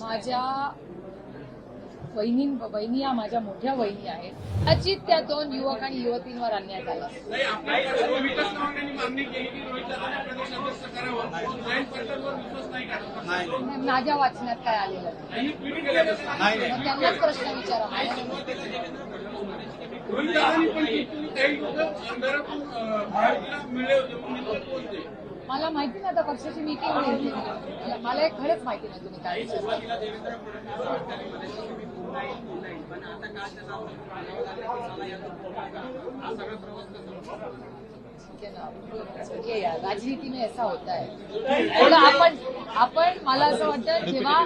माझ्या वहिनी वहिनी या माझ्या मोठ्या वहिनी आहेत. कदाचित त्या दोन युवक आणि युवतींवर का नाही, माझ्या वाचण्यात काय आलेलं त्यांनाच प्रश्न विचारा. मिळले होते मला माहिती नाही आता पक्षाची मीटिंग होईल मला- एक खरंच माहिती नाही तुम्ही काय विचारता. सुरुवातीला में ऐसा होता है थोडं आपण आपण मला असं वाटतं जेव्हा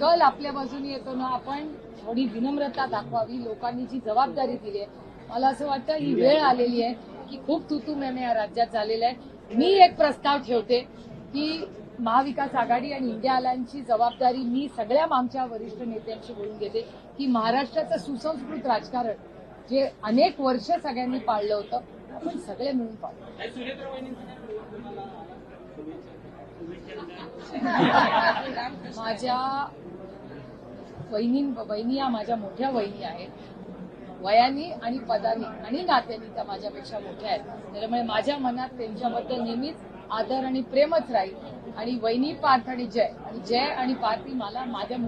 कल आपल्या बाजूने येतो ना आपण थोडी विनम्रता दाखवावी लोकांनी जी जबाबदारी दिली आहे मला असं वाटतं ही वेळ आलेली आहे. की खूप तुतू मैमे या राज्यात झालेला आहे. मी एक प्रस्ताव ठेवते की महाविकास आघाडी आणि इंडिया अलायन्सची जबाबदारी मी सगळ्या आमच्या वरिष्ठ नेत्यांशी बोलून घेते की महाराष्ट्राचं सुसंस्कृत राजकारण जे अनेक वर्ष सगळ्यांनी पाळलं होतं आपण सगळे मिळून पाळू. सुनेत्र माझ्या वहिनी वहिनी या माझ्या मोठ्या वहिनी आहेत. वयानी आणि पदानी आणि नात्यानी त्या माझ्यापेक्षा मोठ्या आहेत. त्याच्यामुळे माझ्या मनात त्यांच्याबद्दल नेहमीच आदर आणि प्रेमच राहील. आणि वहिनी पार्थ आणि जय. आणि जय आणि पार्थी मला माझ्या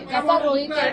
कसा रोहित आहे